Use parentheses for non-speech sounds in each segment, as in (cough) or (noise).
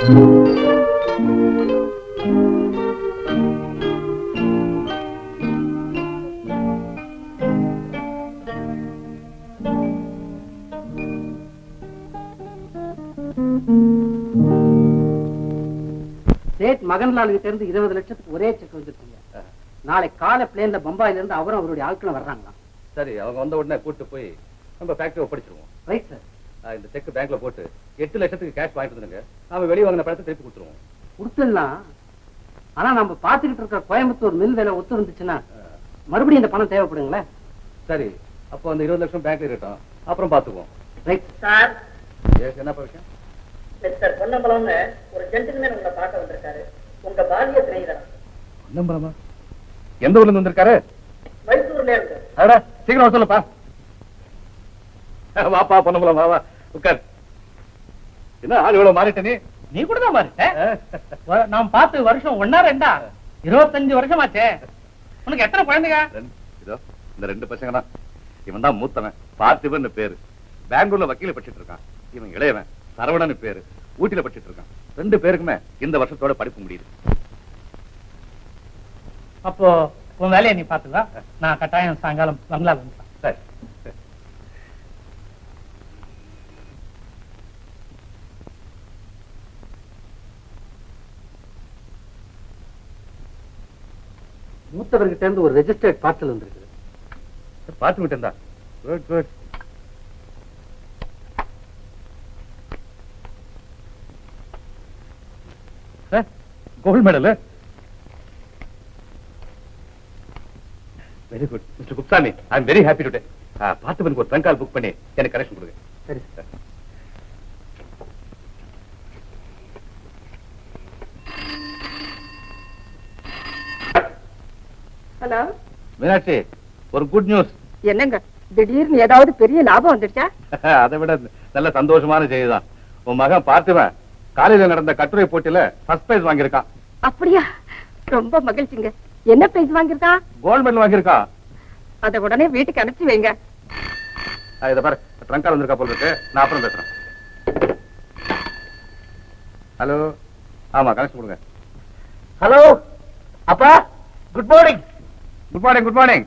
Chat Makhanlal கிட்ட இருந்து இருபது லட்சத்துக்கு ஒரே செக் வந்துருச்சுங்க நாளை காலை பிளேன்ல பம்பாயில இருந்து அவரும் அவருடைய ஆட்களும் வர்றாங்களாம். சரி அவங்க வந்த உடனே கூட்டு போய் நம்ம ஃபேக்டரி ஒப்படைச்சிருவோம். ரைட் சார் இந்த செக் பேங்க்ல போட்டு எட்டு லட்சத்துக்கு கேஷ் வாங்கிட்டு வந்துருங்க நாம வெளியே வாங்கின பணத்தை திருப்பி கொடுத்துருவோம். கொடுத்துடலாம். ஆனா நம்ம பாத்துக்கிட்டு இருக்கிற கோயம்புத்தூர் மில் வேலை ஒத்து இருந்துச்சுன்னா மறுபடியும் இந்த பணம் தேவைப்படுங்களே? சரி. அப்போ அந்த இருபது லட்சம் பேங்க்ல இருக்கட்டும். அப்புறம் பாத்துக்குவோம் ரைட் சார். ஏ என்னப்பா விஷயம்? மிஸ்டர் பொன்னம்பலம்னு ஒரு ஜென்டில்மேன் உங்களை பார்க்க வந்திருக்காரு. உங்க பாலிய நம்பலாமா எந்த ஊர்ல இருந்து வந்திருக்காரு? மைசூர்ல இருந்து. அடா சீக்கிரம் சொல்லுப்பா. வாப்பா பொண்ணு வா வா. உட்கார். என்ன ஆள் இவ்வளவு மாறிட்ட நீ? கூட தான் பாரு நாம் பார்த்து வருஷம் ஒன்னா ரெண்டா? இருபத்தஞ்சு வருஷமாச்சே. உனக்கு எத்தனை குழந்தைங்க? இதோ இந்த ரெண்டு பசங்க தான். இவன் தான் மூத்தவன். பார்த்திபன் பேரு. பெங்களூர்ல வக்கீல படிச்சிட்டு இருக்கான். இவன் இளையவன். சரவணன் பேரு. ஊட்டியில படிச்சிட்டு இருக்கான். ரெண்டு பேருக்குமே இந்த வருஷத்தோட படிப்பு முடியுது. அப்போ உன் வேலையை நீ பாத்துக்கா நான் கட்டாயம் சாயங்காலம் பங்களா வந்துடுறேன். சரி. மூத்தவர்கிட்ட இருந்து ஒரு ரெஜிஸ்டர்ட் பார்சல் வந்திருக்கு பார்த்து விட்டேன் good good gold medal very good mister Kuppusamy I am very happy today பார்த்திபனுக்கு ஒரு ட்ரங்க் கால் புக் பண்ணி எனக்கு கனெக்ஷன் கொடுங்க. சரி சார் ஹலோ மீனாட்சி ஒரு குட் நியூஸ் என்னங்க திடீர்னு ஏதாவது பெரிய லாபம் வந்துடுச்சா (laughs) அதை விட நல்ல சந்தோஷமான செய்தி தான் உன் மகன் பார்த்திபன் காலையில நடந்த கட்டுரை போட்டியில ஃபர்ஸ்ட் பிரைஸ் வாங்கியிருக்கான். அப்படியா? ரொம்ப மகிழ்ச்சிங்க. என்ன பிரைஸ் வாங்கியிருக்கா கோல்ட் மெடல் வாங்கியிருக்கான். அதை உடனே வீட்டுக்கு அனுப்பிச்சு வைங்க. இதை பாரு ட்ரங்க் கால் வந்திருக்கா போல இருக்கு. நான் அப்புறம் பேசுறேன். ஹலோ ஆமா கனெக்ஷன் கொடுங்க. ஹலோ அப்பா good morning good morning good morning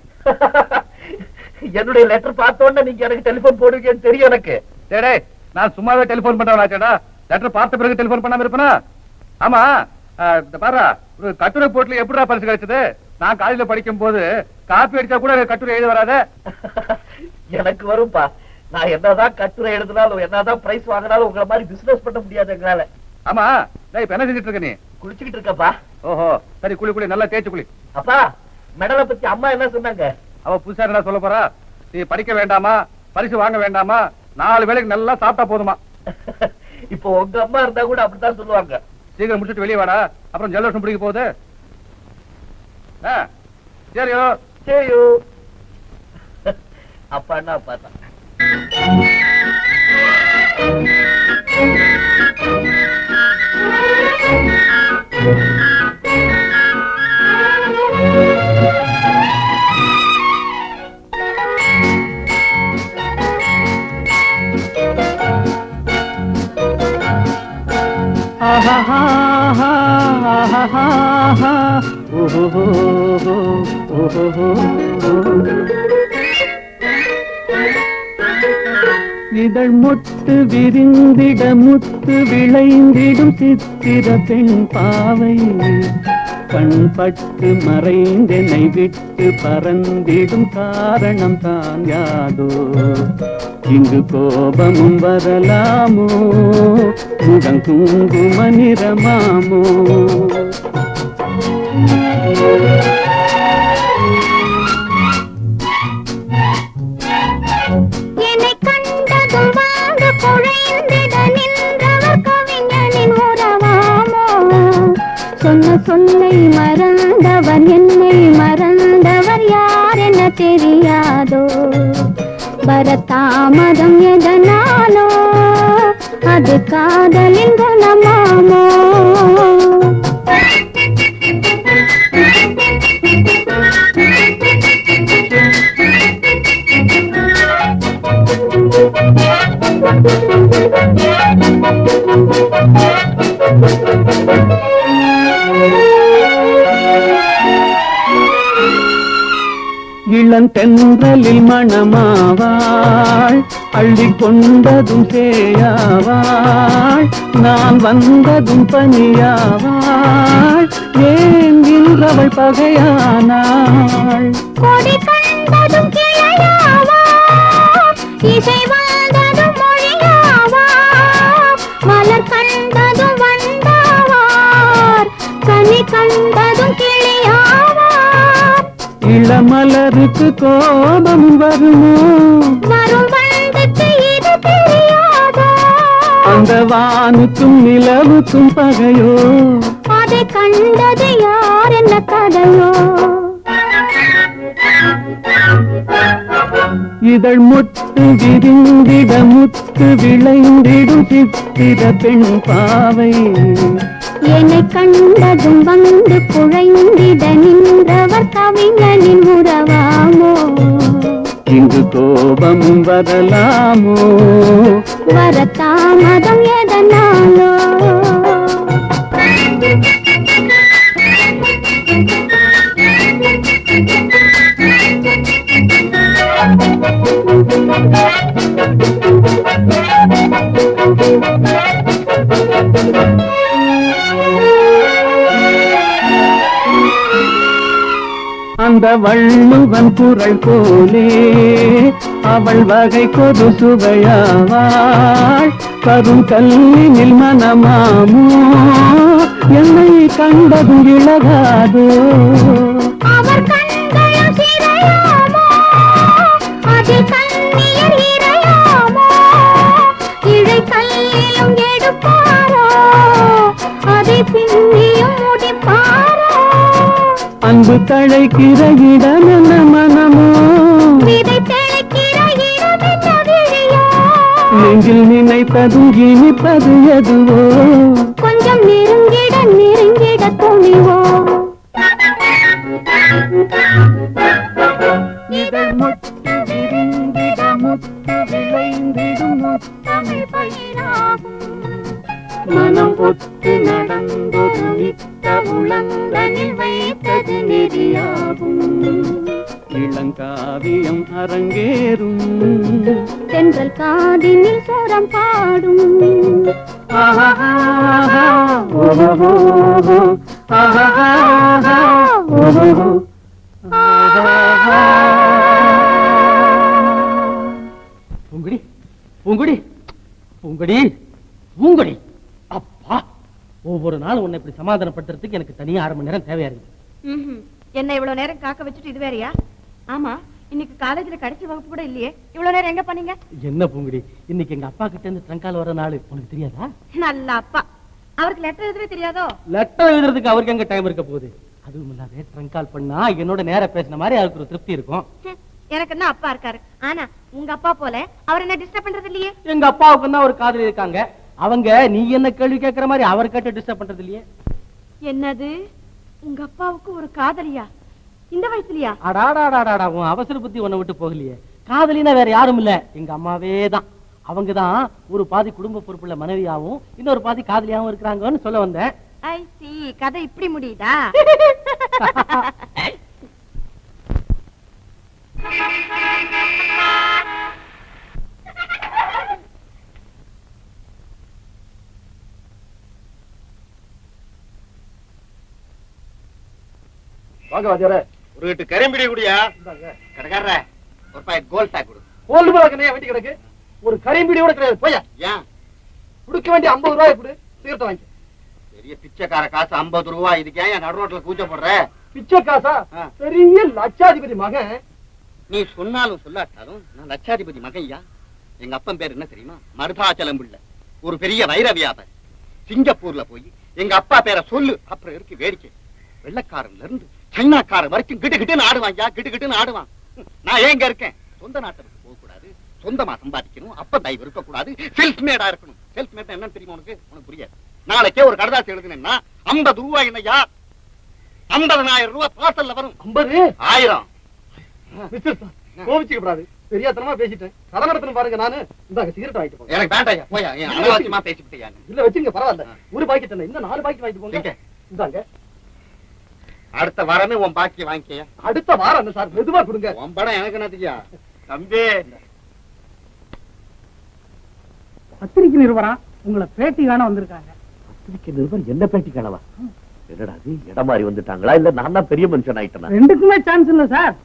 என்னுடைய லெட்டர் பார்த்த உடனே நீங்க எனக்கு டெலிபோன் போடுவீங்கன்னு தெரியும் எனக்கு. டேடே நான் சும்மாவே டெலிபோன் பண்றவனாச்சேடா லெட்டர் பார்த்த பிறகு டெலிபோன் பண்ணாம இருப்பனா? ஆமா. பாரு கட்டுரை போட்டில எப்படிடா பரிசு கிடைச்சது? நான் காலேஜ்ல படிக்கும் போது காப்பி அடிச்சா கூட கட்டுரை எழுத வராதே? (laughs) எனக்கு வரும்பா. நான் என்னதான் கட்டுரை எழுதினாலும் என்னதான் பிரைஸ் வாங்கினாலும் உங்களை மாதிரி பிசினஸ் பண்ண முடியாது எங்களால. ஆமா. இப்ப என்ன செஞ்சுட்டு இருக்க நீ? குளிச்சுக்கிட்டு இருக்கப்பா ஓஹோ. சரி குளி குளி. நல்லா தேய்ச்சு குளி. அப்பா மெடலை பத்தி அம்மா என்ன சொன்னாங்க? அவ புதுசா என்ன சொல்ல போறா? நீ படிக்க வேண்டாமா? பரிசு வாங்க வேண்டாமா? நாலு வேளைக்கு நல்லா சாப்பிட்டா போதுமா? (laughs) இப்போ உங்க அம்மா இருந்தா கூட அப்படித்தான் சொல்லுவாங்க. சீக்கிரம் முடிச்சுட்டு வெளியே வாடா. அப்புறம் ஜலதோஷம் பிடிக்க போகுது. ஆ, சரியோ. சேயோ. (laughs) அப்பா என்ன அப்பா தான் (laughs) இதழ் முத்து விரிந்திட முத்து விளைந்திடும் சித்திர பெண் பாவை. கண்பட்டு மறைந்தெனை விட்டு பறந்திடும் காரணம் தான் யாதோ. இங்கு கோபமும் வரலாமோ? முகம் குங்கும நிறமாமோ? உன்னை மறந்தவர் என்னை மறந்தவர் யார் என தெரியாதோ? வரத்தாமதம் எதனாலோ? அது காதலின் குணமாமோ? இளந்தென்றலில் மணமாவாள். அள்ளி கொண்டதும் சேயாவாள் நான் வந்ததும் பனியாவாள் ஏன் இன்றவள் பகையானாள். கொடி கண்டதும் கிளையாவா இசை இளமலருக்கு கோபம் வருமோ? அந்த வானுக்கும் நிலவுக்கும் பகையோ? அதை கண்டது யார் என்ன கதையோ? இதழ் முத்து விரிந்திட முத்து விளைந்திடும் சித்திர பெண் பாவை. என்னை கண்டதும் வந்து குழைந்திட நின்றவர் கவிஞனின் உறவாமோ? இங்கு கோபமும் வரலாமோ? வர தாமதம் எதனாலோ? வள்ளுவன் குரல் போலே அவள் வகை கொடு சுவையாவாள். கரும் கல்லினில் மனமாமோ என்னை கண்டதும் இழகாதோ. அவர் கண்களும் அன்பு தழைக்கிற இடம் என்ன மனமோ? நெஞ்சில் நினைப்பதும் இனிப்பது எதுவோ? கொஞ்சம் நெருங்கிட நெருங்கிட துணிவோ? பூங்குடி பூங்குடி பூங்குடி பூங்குடி. அப்பா ஒவ்வொரு நாளும் உன்னை இப்படி சமாதானப்படுத்துறதுக்கு எனக்கு தனியா அரை மணி நேரம் தேவையா இருக்கு. என்ன இவ்வளவு நேரம் காக்க வச்சுட்டு இது வேறயா? ஆமா இன்னைக்கு காலேஜ்ல கடைசி வகுப்பு கூட இல்லையே. இவ்வளவு நேரம் எங்க பண்ணீங்க என்ன பூங்குடி இன்னைக்கு எங்க அப்பா கிட்ட இருந்து ட்ரங்கால் வர நாள் உனக்கு தெரியாதா? நல்ல அப்பா. அவருக்கு லெட்டர் எதுவே தெரியாதோ? லெட்டர் எழுதுறதுக்கு அவருக்கு எங்க டைம் இருக்க போகுது? அதுவும் இல்லாத ட்ரங்கால் பண்ணா என்னோட நேர பேசின மாதிரி அவருக்கு ஒரு திருப்தி இருக்கும். எனக்கு என்ன அப்பா இருக்காரு? ஆனா உங்க அப்பா போல அவர் என்ன டிஸ்டர்ப் பண்றது இல்லையே? எங்க அப்பாவுக்கு தான் ஒரு காதலி இருக்காங்க. அவங்க நீ என்ன கேள்வி கேட்கற மாதிரி அவர் கேட்டு டிஸ்டர்ப் பண்றது இல்லையே? என்னது? உங்க அப்பாவுக்கு ஒரு காதலியா? இந்த வயசுலயா? அடாடாடாடாடா உன் அவசர புத்தி உன்னை விட்டு போகலையே. காதலினா வேற யாரும் இல்ல. எங்க அம்மாவே தான். அவங்க தான் ஒரு பாதி குடும்ப பொறுப்புள்ள மனைவியாவும் இன்னொரு பாதி காதலியாவும் இருக்கிறாங்கன்னு சொல்ல வந்தேன். ஐ சி கதை இப்படி முடியுதா? வாங்க ஒரு கிட்ட கரும்பிடி குடியா? கடைக்காரர ஒரு பாய் கோல் சாக் கொடு. கோல்டு பிளாக் என்ன வெட்டி கிடக்கு? ஒரு கரிம்பிடியோட கிடையாது. போயா. ஏன்? கொடுக்க வேண்டிய ஐம்பது ரூபாய் கொடு. சீக்கிரத்தை வாங்கி பெரிய பிச்சைக்கார காசு ஐம்பது ரூபா. இதுக்கு ஏன் நடு ரோட்ல கூச்ச போடுற பிச்சை காசா. பெரிய லட்சாதிபதி மகன். நீ சொன்னாலும் சொல்லாட்டாலும் நான் லட்சாதிபதி மகையா எங்க அப்பன் பேர் என்ன தெரியுமா? மருதாச்சலம் பிள்ளை ஒரு பெரிய வைர வியாபாரி. சிங்கப்பூர்ல போய் எங்க அப்பா பேரை சொல்லு. அப்புறம் இருக்கு வேடிக்கை. வெள்ளக்காரன்ல இருந்து சைனாக்காரன் வரைக்கும் கிட்டு கிட்டுன்னு ஆடுவான் யா? கிட்டு கிட்டுன்னு ஆடுவான். நான் ஏங்க இருக்கேன்? சொந்த கூடாது சொந்தமா சம்பாதிக்கணும். அப்ப தயவு இருக்க கூடாது செல்ஃப் மேடா இருக்கணும். செல்ஃப் மேட் என்னன்னு தெரியுமா உனக்கு? உனக்கு புரியாது. நாளைக்கே ஒரு கடதாசி எழுதுனேன்னா ஐம்பது ரூபாய் என்னையா ஐம்பதனாயிரம் ரூபாய் பார்சல்ல வரும். ஐம்பது? ஆயிரம். கூடாது பெரியத்தனமா பேசிட்டேன். கதை நடத்தணும் பாருங்க நானு. இந்தாங்க சிகரெட் வாங்கிட்டு போங்க. எனக்கு வேண்டாம் போயா அனாவசியமா பேசிவிட்டியா இல்ல வச்சுங்க பரவாயில்ல. ஒரு பாக்கெட் என்ன இன்னும் நாலு பாக்கெட் வாங்கிட்டு போங்க? இந்தாங்க. அடுத்த வாரமே உன் பாக்கி வாங்கிக்கயா அடுத்த வாரம் என்ன சார். மெதுவா கொடுங்க. உன் படம் எனக்கு என்னத்துக்கியா தம்பி பத்திரிக்கை நிருபரம் உங்களை பேட்டி காண வந்திருக்காங்க. பத்திரிக்கை நிருபர் என்ன பேட்டி காணவா என்னடா அது இடம் மாறி வந்துட்டாங்களா? இல்ல நான் தான் பெரிய மனுஷன் ஆயிட்டேனா? ரெண்டுக்குமே சான்ஸ் இல்ல சார்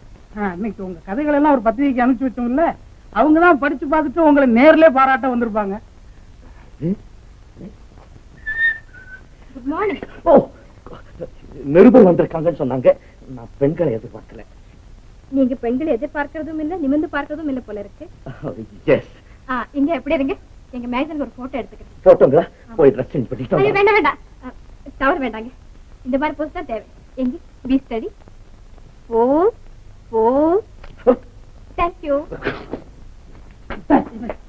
இன்னைக்கு உங்க கதைகள் எல்லாம் ஒரு பத்திரிக்கை அனுப்பிச்சு வச்சோம்ல அவங்க தான் படிச்சு பார்த்துட்டு உங்களை நேர்ல பாராட்ட வந்திருப்பாங்க. நிருபர் வந்திருக்காங்கன்னு சொன்னாங்க. நான் பெண்களை எதிர்பார்க்கல. நீங்க பெண்களை எதிர்பார்க்கறதும் இல்ல நிமிர்ந்து பார்க்கறதும் இல்ல போல இருக்கு. இங்க எப்படி இருங்க? எங்க மேகசின் ஒரு போட்டோ எடுத்துக்கிறேன். போட்டோங்களா போய் ட்ரெஸ் சேஞ்ச் ஐயோ பண்ணிட்டு வேண்டாம் வேண்டாம். ஆ, தவறு வேண்டாங்க. இந்த மாதிரி போஸ்ட் தான் தேவை. எங்க? பி ஸ்டடி ஓ ஓ. தேங்க்யூ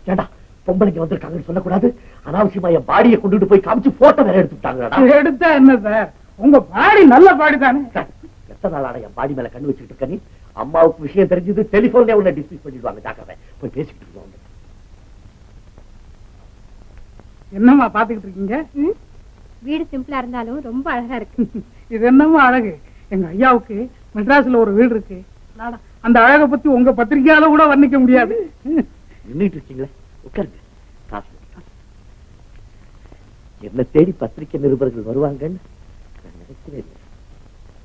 ஏண்டா பொம்பளைங்க வந்திருக்காங்கன்னு சொல்லக்கூடாது. அனாவசியமா என் பாடியை கொண்டுட்டு போய் காமிச்சு போட்டோ வேற எடுத்துட்டாங்கடா எடுத்தா என்ன சார்? உங்க பாடி நல்ல பாடி தானே. எத்தனை நாளா என் பாடி மேல கண்ணு வச்சுக்கிட்டு இருக்க நீ? அம்மாவுக்கு விஷயம் தெரிஞ்சது டெலிபோன்ல உன்னை டிஸ்மிஸ் பண்ணிடுவாங்க ஜாக்கிரதை. போய் பேசிக்கிட்டு இருக்கோம் என்னம்மா பாத்துக்கிட்டு இருக்கீங்க? வீடு சிம்பிளா இருந்தாலும் ரொம்ப அழகா இருக்கு. (laughs) இது என்னம்மா அழகு. எங்க ஐயாவுக்கு மெட்ராஸ்ல ஒரு வீடு இருக்கு. நாடா, அந்த அழகை பத்தி உங்க பத்திரிக்கையால கூட வர்ணிக்க முடியாது. நின்னுட்டு இருக்கீங்களே. உட்காருங்க. காசு காசு. என்ன தேடி பத்திரிக்கை நிருபர்கள் வருவாங்கன்னு நான் நினைக்கவே இல்லை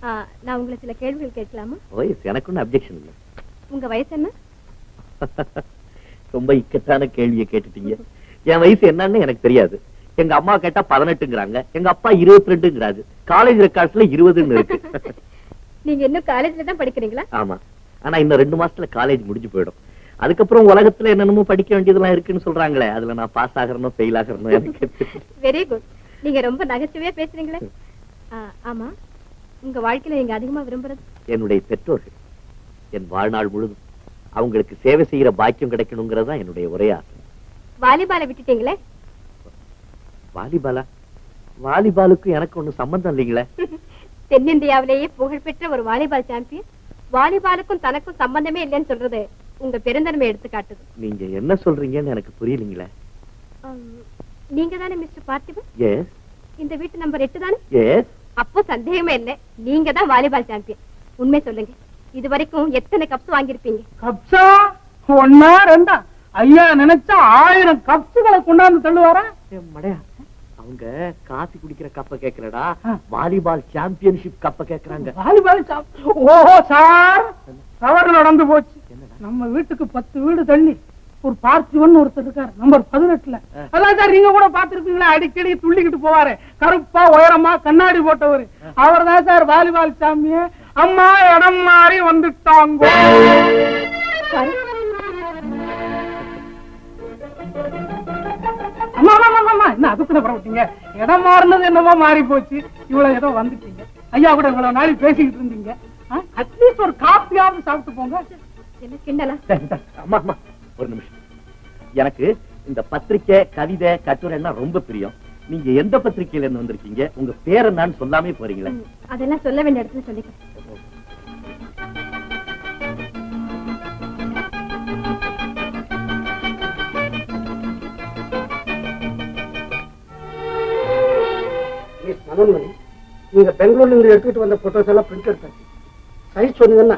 ஆ, நான் உங்களை சில கேள்விகள் கேட்கலாமா? வயசு எனக்கு ஒன்றும் அப்ஜெக்ஷன் இல்லை. உங்க வயசு என்ன? (laughs) ரொம்ப இக்கட்டான கேள்வியை கேட்டுட்டீங்க. (laughs) என் வயசு என்னன்னு எனக்கு தெரியாது. எங்க அம்மா கேட்டா பதினெட்டுங்கிறாங்க. எங்க அப்பா இருபத்தி ரெண்டுங்கிறாரு காலேஜ் ரெக்கார்ட்ஸ்ல இருபதுன்னு இருக்கு. (laughs) நீங்க இன்னும் காலேஜ்ல தான் படிக்கிறீங்களா? ஆமா. ஆனா இன்னும் ரெண்டு மாசத்துல காலேஜ் முடிஞ்சு போயிடும். அதுக்கப்புறம் உலகத்துல என்னென்னமோ படிக்க வேண்டியதெல்லாம் இருக்குன்னு சொல்றாங்களே அதுல நான் பாஸ் ஆகிறனோ ஃபெயில் ஆகிறனோ எனக்கு. வெரி குட் நீங்க ரொம்ப நகைச்சுவையா பேசுறீங்களே. ஆமா. உங்க வாழ்க்கையில நீங்க அதிகமா விரும்புறது? என்னுடைய பெற்றோர்கள் என் வாழ்நாள் முழுதும் அவங்களுக்கு சேவை செய்யற பாக்கியம் கிடைக்கணுங்கிறது என்னுடைய ஒரே ஆசை. வாலிபாலை விட்டுட்டீங்களே? வாலிபாலா? வாலிபாலுக்கும் எனக்கு ஒண்ணும் சம்பந்தம் இல்லைங்களே. (laughs) தென்னிந்தியாவிலேயே புகழ்பெற்ற ஒரு வாலிபால் சாம்பியன். வாலிபாலுக்கும் தனக்கும் சம்பந்தமே இல்லைன்னு சொல்றது உங்க பெருந்தன்மை எடுத்து காட்டுது நீங்க என்ன சொல்றீங்கன்னு எனக்கு புரியலீங்களே. நீங்க தானே மிஸ்டர் பார்த்திபன்? எஸ் இந்த வீட்டு நம்பர் எட்டு தானே? எஸ் அப்போ சந்தேகமே இல்லை. நீங்க தான் வாலிபால் சாம்பியன். உண்மை சொல்லுங்க. இது வரைக்கும் எத்தனை கப்ஸ் வாங்கியிருப்பீங்க? கப்ஸா ஒன்னா ரெண்டா? ஐயா நினைச்சா ஆயிரம் கப்ஸுகளை கொண்டாந்து தள்ளுவாரா? மடையா அவங்க காபி குடிக்கிற கப்ப கேக்கலடா ஆ. வாலிபால் சாம்பியன்ஷிப் கப்ப கேக்குறாங்க வாலிபால் ஓஹோ சார் தவறு நடந்து போச்சு? நம்ம வீட்டுக்கு பத்து வீடு தள்ளி ஒரு பார்த்திவன் ஒருத்தர் இருக்காரு நம்பர் பதினெட்டுல. அதான் சார் நீங்க கூட பாத்துருப்பீங்களா அடிக்கடி துள்ளிக்கிட்டு போவாரு. கருப்பா உயரமா கண்ணாடி போட்டவர். அவர் தான் சார் வாலிபால் சாமிய. அம்மா இடம் மாறி வந்துட்டாங்க. என்ன அதுக்குள்ள பரவட்டீங்க இடம் மாறினது என்னமோ மாறி போச்சு இவ்வளவு ஏதோ வந்துட்டீங்க. ஐயா கூட இவ்வளவு நாளைக்கு பேசிக்கிட்டு இருந்தீங்க. அட்லீஸ்ட் ஒரு காப்பியாவது சாப்பிட்டு போங்க. என்ன கிண்டலா அம்மா அம்மா ஒரு நிமிஷம். எனக்கு இந்த பத்திரிக்கை கவிதை கட்டுரைன்னா ரொம்ப பிரியம். நீங்க எந்த பத்திரிக்கையில இருந்து வந்திருக்கீங்க? உங்க பேர் என்னன்னு சொல்லாமே போறீங்களே. அதெல்லாம் சொல்ல வேண்டிய இடத்துல சொல்லிக்கிறேன். மிஸ் மனோன்மணி நீங்க பெங்களூர்ல இருந்து எடுத்துட்டு வந்த போட்டோஸ் எல்லாம் பிரிண்ட் எடுத்தாச்சு சைஸ் சொன்னீங்கன்னா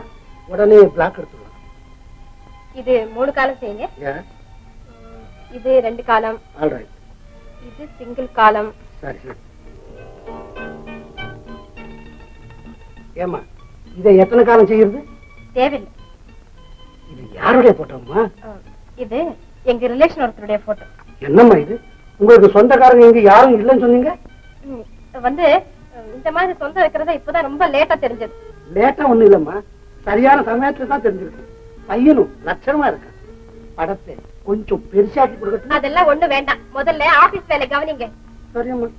உடனே பிளாக் எடுத்துக்கலாம். இது மூணு காலம் செய்யுங்க. இது ரெண்டு காலம் ஆல்ரைட் இது சிங்கிள் காலம் சரி ஏமா இதை எத்தனை காலம் செய்யறது? தேவையில்லை. இது யாருடைய போட்டோம்மா இது எங்க ரிலேஷன் ஒருத்தருடைய போட்டோ என்னம்மா இது? உங்களுக்கு சொந்தக்காரங்க இங்க யாரும் இல்லைன்னு சொன்னீங்க? வந்து இந்த மாதிரி சொந்தம் வைக்கிறதா இப்பதான் ரொம்ப லேட்டா தெரிஞ்சது. லேட்டா ஒண்ணும் இல்லம்மா. சரியான சமயத்துல தான் தெரிஞ்சிருக்கு. பையனும் லட்சணமா இருக்கான். படத்தை கொஞ்சம் பெருசாக்கி கொடுக்கட்டும். அதெல்லாம் ஒண்ணு வேண்டாம். முதல்ல ஆபீஸ் வேலை கவனிங்க. சரியம்மா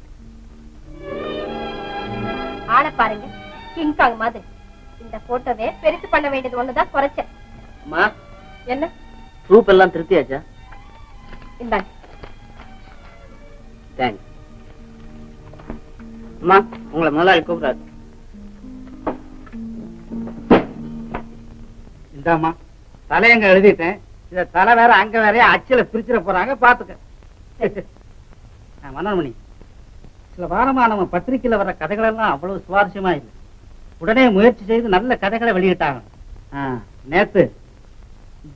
ஆளை பாருங்க. கிங்காங் மாதிரி. இந்த போட்டோவை பெருசு பண்ண வேண்டியது ஒண்ணுதான் குறைச்சேன். அம்மா. என்ன? ப்ரூஃப் எல்லாம் திருத்தியாச்சா? இந்தாங்க. தேங்க்ஸ் அம்மா உங்களை முதலாளி கூப்பிடாது. இந்தாமா தலையங்க எழுதிட்டேன். இத தலை வேற அங்க வேற அச்சில பிரிச்சிட போறாங்க பாத்துக்க. ஆ, சில வாரமா நம்ம பத்திரிகையில வர்ற கதைகள் எல்லாம் அவ்வளவு சுவாரஸ்யமா இல்லை. உடனே முயற்சி செய்து நல்ல கதைகளை வெளியிட்டாங்க. நேத்து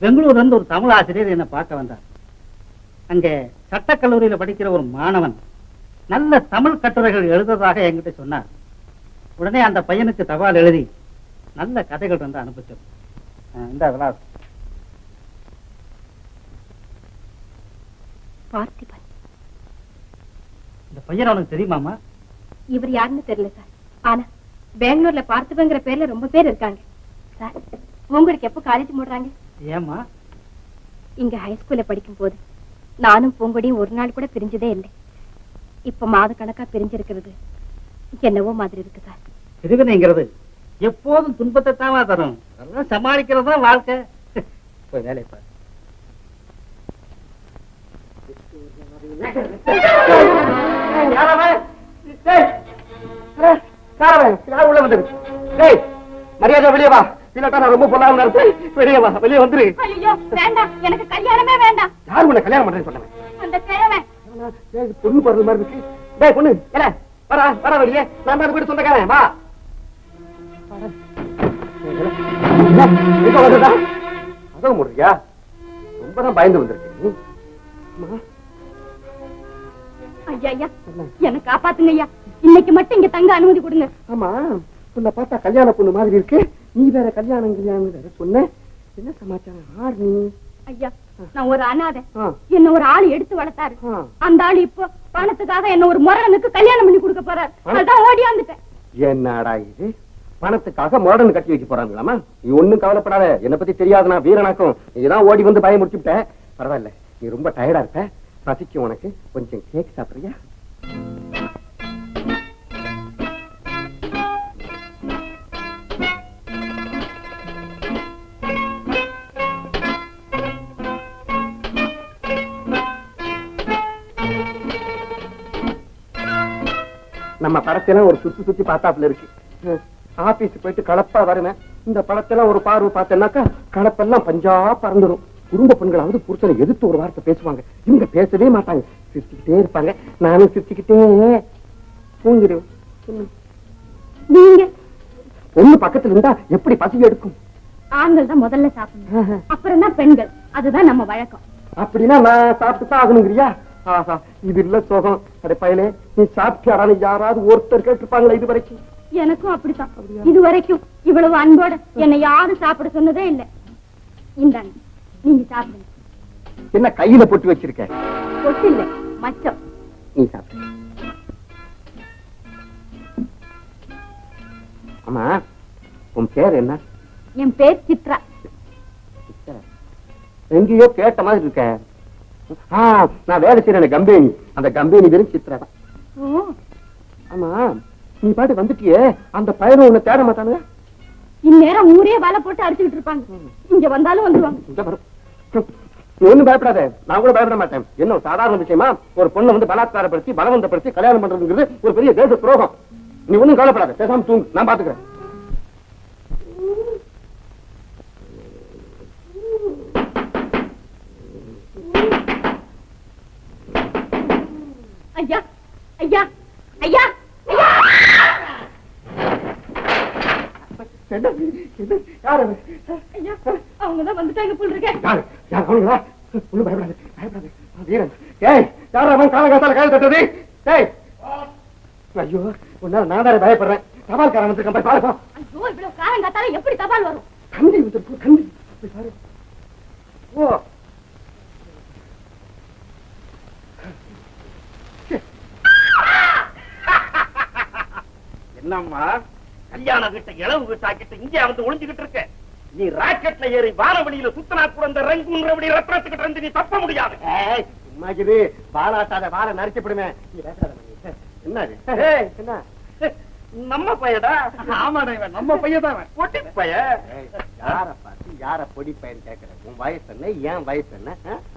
பெங்களூர்ல இருந்து ஒரு தமிழ் ஆசிரியர் என்ன பார்க்க வந்தார். அங்க சட்டக்கல்லூரியில படிக்கிற ஒரு மாணவன் நல்ல தமிழ் கட்டுரைகள் எழுதுறதாக என்கிட்ட சொன்னார். உடனே அந்த பையனுக்கு தபால் எழுதி நல்ல கதைகள் வந்து அனுப்பிச்சோம். இந்த விலாஸ் பார்த்திபன். இந்த பையன் அவனுக்கு தெரியுமாமா இவர் யாருன்னு தெரியல சார். ஆனா பெங்களூர்ல பார்த்திபங்கிற பேர்ல ரொம்ப பேர் இருக்காங்க. சார் உங்களுக்கு எப்போ காலேஜ் மூடுறாங்க? ஏமா இங்க ஹைஸ்கூல்ல படிக்கும் போது நானும் பூங்கொடியும் ஒரு நாள் கூட பிரிஞ்சதே இல்லை. இப்ப மாத கணக்கா பிரிஞ்சிருக்கிறது. என்னவோ மாதிரி இருக்கு சார் பிரிவினைங்கிறது எப்போதும் துன்பத்தை தாவா தரும். அதெல்லாம் சமாளிக்கிறது தான் வாழ்க்கை? (laughs) போய் வேலையை பாரு. மரியாதை வெளியே வா. இல்லாட்டா நான் ரொம்ப பொல்லாம இருப்பேன் வெளியே வா. வெளியே வந்துரு. வேண்டாம். எனக்கு கல்யாணமே வேண்டாம். யார் உன்னை கல்யாணம் பண்றேன்னு சொன்னேன் அந்த ஏய், பொண்ணு பிறந்த மாதிரி இருக்கு. டேய் பொண்ணு ஏல வரா வரா வெளியே. நான் தான் வீடு சொந்தக்காரன். வா. வாடா. ஏய், ஏல. ஏல, எங்க வருதா அதான் முடுறியா ரொம்ப தான் பயந்து வந்திருக்கு நீ. அம்மா, ஐயா ஐயா என்ன? காப்பாத்துங்க ஐயா. இன்னைக்கு மட்டும் இங்க தங்க அனுமதி கொடுங்க. ஆமா உன்னை பார்த்தா கல்யாண பொண்ணு மாதிரி இருக்கு. நீ வேற கல்யாணம் கல்யாணம் வேற சொன்ன. என்ன சமாச்சாரம்? ஆர் நீ. ஐயா நான் ஒரு அனாதை. என்ன ஒரு ஆள் எடுத்து வளர்த்தாரு. அந்த ஆள் இப்போ பணத்துக்காக என்ன ஒரு முரடனுக்கு கல்யாணம் பண்ணி கொடுக்க போறாரு. அதான் ஓடியாந்துட்டேன் என்னடா இது? பணத்துக்காக மாடர்ன் கட்டி வைக்க போறாங்களாமா நீ ஒண்ணும் கவலைப்படாத. என்ன பத்தி தெரியாது நான் வீரனாக்கும் நீதான் ஓடி வந்து பயம் முடிச்சுட்ட. பரவாயில்ல நீ ரொம்ப டயர்டா இருப்ப. பசிக்கும் உனக்கு. கொஞ்சம் கேக் சாப்பிடுறியா? நம்ம படத்தெல்லாம் ஒரு சுத்தி சுத்தி பார்த்தாப்புல இருக்கு. ஆபீஸ் போயிட்டு கலப்பா வருவேன். இந்த படத்தெல்லாம் ஒரு பார்வை பார்த்தேன்னாக்கா கலப்பெல்லாம் பஞ்சா பறந்துடும் குடும்ப பெண்களாவது புருஷனை எதிர்த்து ஒரு வார்த்தை பேசுவாங்க. இவங்க பேசவே மாட்டாங்க. சிரிச்சுக்கிட்டே இருப்பாங்க. நானும் சிரிச்சுக்கிட்டே தூங்கிடுவேன். நீங்க? பொண்ணு பக்கத்துல இருந்தா எப்படி பசி எடுக்கும்? ஆண்கள் தான் முதல்ல சாப்பிடணும். அப்புறம் தான் பெண்கள். அதுதான் நம்ம வழக்கம். அப்படின்னா நான் சாப்பிட்டு தான் ஆகணுங்கிறியா? ஆஹா இது இல்ல சோகம். அடே பயலே நீ சாப்பிட்டாரான்னு யாராவது ஒருத்தர் கேட்டிருப்பாங்களா இது வரைக்கும் எனக்கும் அப்படித்தான். இது வரைக்கும் இவ்வளவு அன்போட என்னை யாரும் சாப்பிட சொன்னதே இல்லை. இந்தாங்க நீங்க சாப்பிடுங்க. என்ன கையில போட்டு வச்சிருக்க? ஒட்டு இல்ல மச்சம். நீ சாப்பிடு. ஆமா உன் பேர் என்ன? என் பேர் சித்ரா. எங்கேயோ கேட்ட மாதிரி இருக்க. நான் வேலை செய்யறேன் கம்பெனி. அந்த கம்பெனி பேரும் சித்ரா. தான் ஆமா நீ பாட்டு வந்துட்டியே அந்த பையனும் உன்னை தேட மாட்டானுங்க? இந்நேரம் ஊரே வலை போட்டு அடிச்சுக்கிட்டு இருப்பாங்க இங்க வந்தாலும் வந்துருவாங்க. ஒண்ணும் பயப்படாத நான் கூட பயப்பட மாட்டேன். என்ன சாதாரண விஷயமா? ஒரு பொண்ணை வந்து பலாத்காரப்படுத்தி பலவந்தப்படுத்தி கல்யாணம் பண்றதுங்கிறது ஒரு பெரிய தேச துரோகம். நீ ஒண்ணும் கவலைப்படாத பேசாம தூங்கு நான் பாத்துக்கிறேன். ஐயா ஐயா ஐயா அவங்கதான் வந்துட்டாங்க போல் பயப்படாது பயப்படாது. வீரன். ஏய் யார் அவன் காலகாத்தால கையில் தட்டது. ஏய்! ஐயோ உன்னால நான் தானே பயப்படுறேன். தபால்காரன் வந்திருக்கேன் போய் பாருப்பா ஐயோ இவ்வளவு காலம் காத்தால எப்படி தபால் வரும்? கந்தி வந்துருக்கு கந்தி போய் பாரு. ஓ என்னம்மா? கல்யாண வீட்டை இளவு வீட்டாக்கிட்டு இங்கே வந்து ஒளிஞ்சுகிட்டு இருக்க. நீ ராக்கெட்ல ஏறி வானவெளியில சுத்தனா கூட அந்த ரங்குன்றபடி ரத்னத்துக்கிட்ட இருந்து நீ தப்ப முடியாது. இரு. வாலாட்டாத வாழ நரிக்கப்படுமே மணி. என்ன நம்ம பையடா? ஆமாடா இவன் நம்ம பையன் தான் பொட்டி பைய ஏய், யார பொடி பையன் கேக்குறேன் உன் வயசு என்ன? ஏன் வயசு என்ன?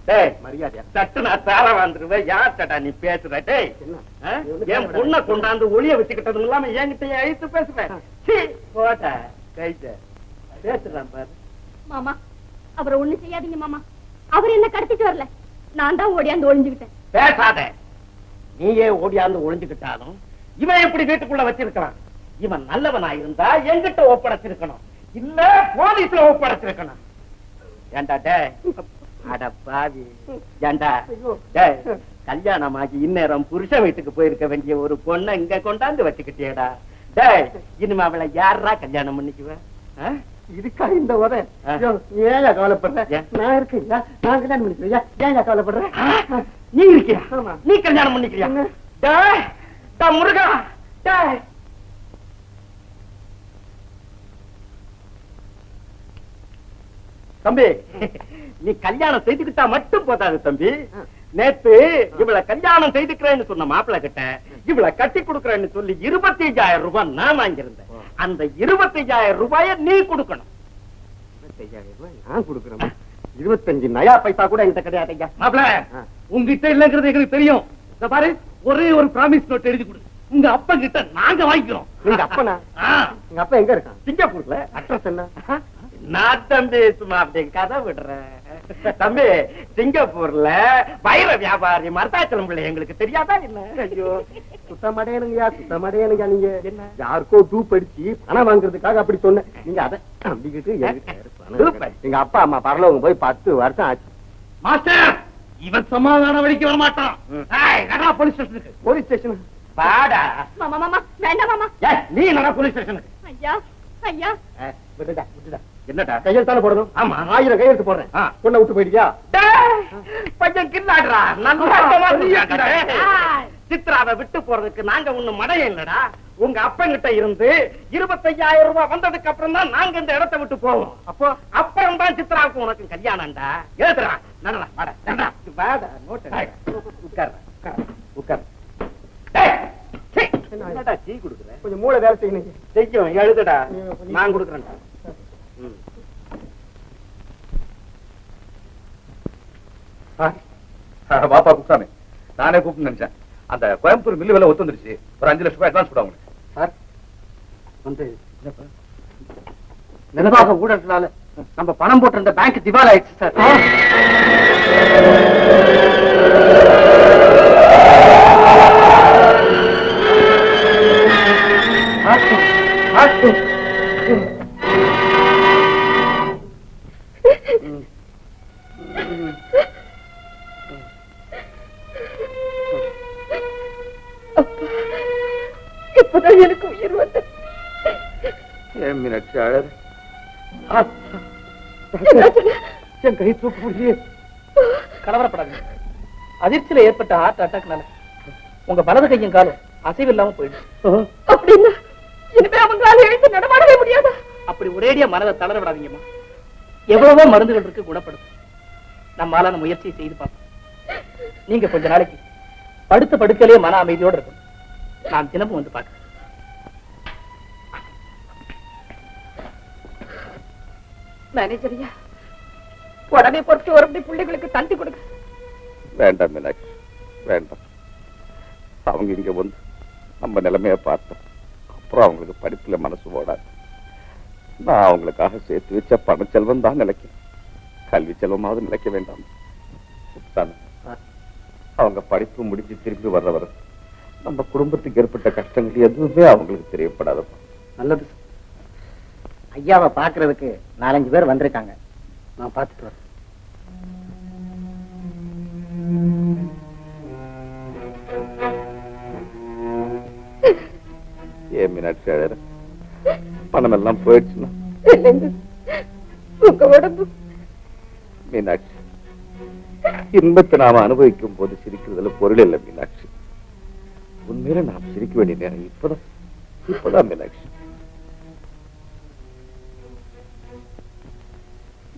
டேய் மரியாதையா? தட்டு நான் தார வந்துருவேன். யார்கிட்டடா நீ பேசுற? டேய்? என் பொண்ணை கொண்டாந்து ஒளிய வச்சுக்கிட்டதும் இல்லாம என்கிட்ட அழைத்து பேசுவேன் சீ, போட்ட கைட்ட பேசுறான் பாரு. மாமா அவரை ஒண்ணு செய்யாதீங்க மாமா. அவர் என்ன கடத்திட்டு வரல? நான் தான் ஓடியாந்து ஒளிஞ்சுக்கிட்டேன். பேசாத. நீயே ஓடியாந்து ஒளிஞ்சுக்கிட்டாலும் இவன் எப்படி வீட்டுக்குள்ள வச்சிருக்கிறான்? இவன் நல்லவனா இருந்தா எங்கிட்ட ஒப்படைச்சிருக்கணும். இல்ல போலீஸ்ல ஒப்படைச்சிருக்கணும் ஏண்டா டேய் அட பாவி. ஏண்டா? டேய் கல்யாணமாகி இந்நேரம் புருஷன் வீட்டுக்கு போயிருக்க வேண்டிய ஒரு பொண்ணை இங்க கொண்டாந்து வச்சுக்கிட்டியடா. டேய் இனிமே அவளை யாரா கல்யாணம் பண்ணிக்குவ? ஆ? இதுக்கா இந்த ஆ. ஏன் கவலைப்படுற? நான் இருக்கேன் நான் கல்யாணம் பண்ணிக்கிறேன் ஏன் கவலைப்படுற? நீ இருக்கியா? நீ கல்யாணம் பண்ணிக்கிறியா? டேய் முருகா டேய் தம்பி நீ கல்யாணம் செய்துக்கிட்டா மட்டும் போதாது தம்பி. நேத்து இவள கல்யாணம் செய்துக்கிறேன்னு சொன்ன மாப்பிள்ளை கிட்ட இவள கட்டி கொடுக்கறேன்னு சொல்லி இருபத்தி அஞ்சாயிரம் ரூபாய் நான் வாங்கியிருந்தேன். அந்த இருபத்தி அஞ்சாயிரம் ரூபாய நீ கொடுக்கணும். நான் கொடுக்குறேன். இருபத்தஞ்சு நயா பைசா கூட என்கிட்ட கிடையாது ஐயா. மாப்பிள உங்ககிட்ட இல்லங்கிறது எங்களுக்கு தெரியும். இந்த பாரு ஒரே ஒரு ப்ராமிஸ் நோட் எழுதி கொடு. உங்க அப்பா கிட்ட நாங்க வாங்கிக்கிறோம். நீங்க அப்பனா. எங்க அப்பா எங்க இருக்கான்? சிங்கப்பூர்ல. அட்ரஸ் என்ன? நான் தம்பி சும்மா அப்படி கதை விடுறேன் தம்பி சிங்கப்பூர்ல வைர வியாபாரி மருதாச்சலம் பிள்ளை எங்களுக்கு தெரியாதா என்ன? ஐயோ சுத்தமடையனுங்கய்யா சுத்தமடையனுங்க நீங்க. யாருக்கோ டூப் அடிச்சு பணம் வாங்குறதுக்காக அப்படி சொன்னேன் நீங்க அதை நம்பிக்கிட்டு. எங்க அப்பா அம்மா பரலோகம் போய் பத்து வருஷம் ஆச்சு. மாஸ்டர் இவன் சமாதானம் வரைக்கும் வர மாட்டான் நடா போலீஸ் ஸ்டேஷனுக்கு. Police station? பாடா மாமா மாமா வேண்டாம் மாமா. நீ என்ன போலீஸ் ஸ்டேஷனுக்கு. ஐயா ஐயா. விட்டுடா விட்டுடா என்னடா? கையெழுத்தான போடணும். ஆமா. ஆயிரம் கையெழுத்து போடுறேன். பொண்ணை விட்டு போயிட்டியா? டேய், பையன் கில்லாடுறா. சித்ராவை விட்டு போறதுக்கு நாங்க ஒண்ணு மடையம் இல்லடா. உங்க அப்பங்கிட்ட இருந்து இருபத்தையாயிரம் ரூபாய் வந்ததுக்கு அப்புறம் தான் நாங்க இந்த இடத்தை விட்டு போவோம். அப்போ? அப்புறம் தான் சித்ராவுக்கு உனக்கு கல்யாணம்டா. எழுதுறா. நடடா வாடா நடடா. வாடா நோட்டு. உட்கார் உட்கார் டீ குடுக்குற? கொஞ்சம் மூளை வேலை செய்யணும். செய்யும் எழுதுடா. நான் கொடுக்குறேன்டா. வாப்பா குப்சாமி. நானே கூப்பிட்டு நினைச்சேன். அந்த கோயம்புத்தூர் மில்லு விலை ஒத்து வந்துருச்சு ஒரு அஞ்சு லட்சம் ரூபாய் அட்வான்ஸ் கூட உங்களுக்கு சார் வந்து நிலவாக ஊழல்னால நம்ம பணம் போட்டிருந்த பேங்க் திவால் ஆயிடுச்சு சார் இப்பதான் ஏன் மீனாட்சி அழகு என் கை தூக்க முடியல கலவரப்படாதீங்க. அதிர்ச்சியில ஏற்பட்ட ஹார்ட் அட்டாக்னால உங்க வலது கையும் காலும் அசைவு இல்லாம போயிடுச்சு அப்படின்னா இனிமே அவங்களால எழுந்து நடமாடவே முடியாதா? அப்படி ஒரேடியா மனதை தளர விடாதீங்கம்மா. எவ்வளவோ மருந்துகள் இருக்கு குணப்படுத்தும். நம்மால அந்த முயற்சியை செய்து பார்ப்போம். நீங்க கொஞ்ச நாளைக்கு படுத்த படுக்கலே மன அமைதியோட இருக்கும் நான் தினமும் வந்து பார்க்கிறேன். மேனேஜரியா உடனே பொறுத்து ஒரு அப்படி பிள்ளைகளுக்கு தந்தி கொடுங்க. வேண்டாம் மீனாட்சி வேண்டாம். அவங்க இங்க வந்து நம்ம நிலைமைய பார்த்தோம். அப்புறம் அவங்களுக்கு படிப்புல மனசு ஓடாது. நான் அவங்களுக்காக சேர்த்து வச்ச பண செல்வம் தான் நிலைக்கும் கல்வி செல்வமாவது நிலைக்க வேண்டாம்? அவங்க படிப்பு முடிஞ்சு திரும்பி வர்றவர் நம்ம குடும்பத்துக்கு ஏற்பட்ட கஷ்டங்கள் எதுவுமே அவங்களுக்கு தெரியப்படாதப்பா. நல்லது ஐயாவை பாக்குறதுக்கு நாலஞ்சு பேர் வந்திருக்காங்க. நான் பார்த்துட்டு வரேன். ஏன் மீனாட்சி அழற பணம் எல்லாம் போயிடுச்சுன்னா இல்லைங்க. உங்க உடம்பு மீனாட்சி இன்பத்தை நாம அனுபவிக்கும் போது சிரிக்கிறதுல பொருள் இல்லை மீனாட்சி. உண்மையில நாம் சிரிக்க வேண்டிய நேரம் இப்பதான் இப்பதான் மீனாட்சி.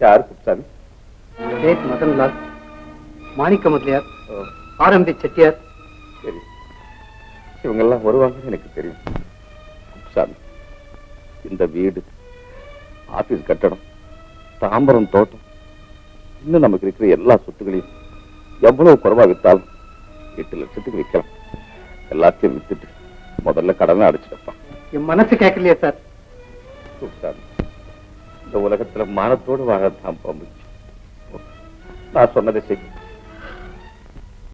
யாரு? குப்சாமி சேத் மதன்லால் மாணிக்க முதலியார் ஆரம்பி செட்டியார். சரி. இவங்கெல்லாம் வருவாங்கன்னு எனக்கு தெரியும். குப்சாமி இந்த வீடு ஆபீஸ் கட்டடம் தாம்பரம் தோட்டம் இன்னும் நமக்கு இருக்கிற எல்லா சொத்துக்களையும் எவ்வளவு குறைவா வித்தாலும் எட்டு லட்சத்துக்கு விற்கலாம். எல்லாத்தையும் வித்துட்டு முதல்ல கடனை அடைச்சிடப்பான் என் மனசு கேட்கலையே சார். குப்சாமி இந்த உலகத்துல மானத்தோடு வாழத்தான் போச்சு நான் சொன்னதை செய்யும்